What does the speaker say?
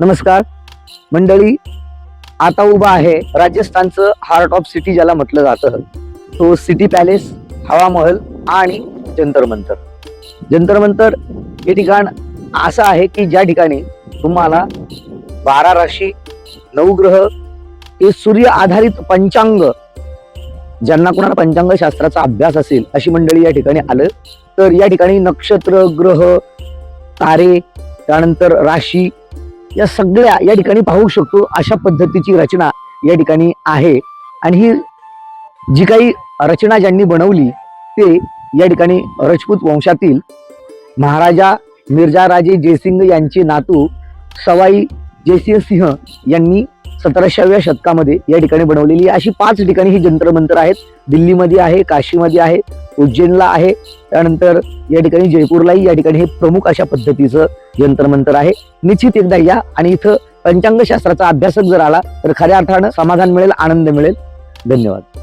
नमस्कार. मंडळी आता उभा आहे राजस्थानचं हार्ट ऑफ सिटी ज्याला म्हटलं जातं. तो सिटी पॅलेस हवा महल आणि जंतर मंतर. जंतर मंतर हे ठिकाण असं आहे की ज्या ठिकाणी तुम्हाला बारा राशी नवग्रह हे सूर्य आधारित पंचांग ज्यांना कुणाला पंचांग शास्त्राचा अभ्यास असेल अशी मंडळी या ठिकाणी आलं. तर या ठिकाणी नक्षत्र ग्रह तारे त्यानंतर राशी या सगळ्या या ठिकाणी पाहू शकतो अशा पद्धतीची रचना या ठिकाणी आहे. आणि ही जी काही रचना ज्यांनी बनवली ते या ठिकाणी राजपूत वंशातील महाराजा मिर्जाराजे जयसिंग यांचे नातू सवाई जयसिंह सिंह यांनी सतराशेव्या शतकामध्ये या ठिकाणी बनवलेली अशी पाच ठिकाणी ही जंतर मंतर आहेत. दिल्लीमध्ये आहे काशीमध्ये आहे उज्जैनला आहे. त्यानंतर या ठिकाणी जयपूरलाही या ठिकाणी हे प्रमुख अशा पद्धतीचं यंत्रमंतर आहे. निश्चित एकदा या आणि इथं पंचांग शास्त्राचा अभ्यासक जर आला तर खऱ्या अर्थानं समाधान मिळेल आनंद मिळेल. धन्यवाद.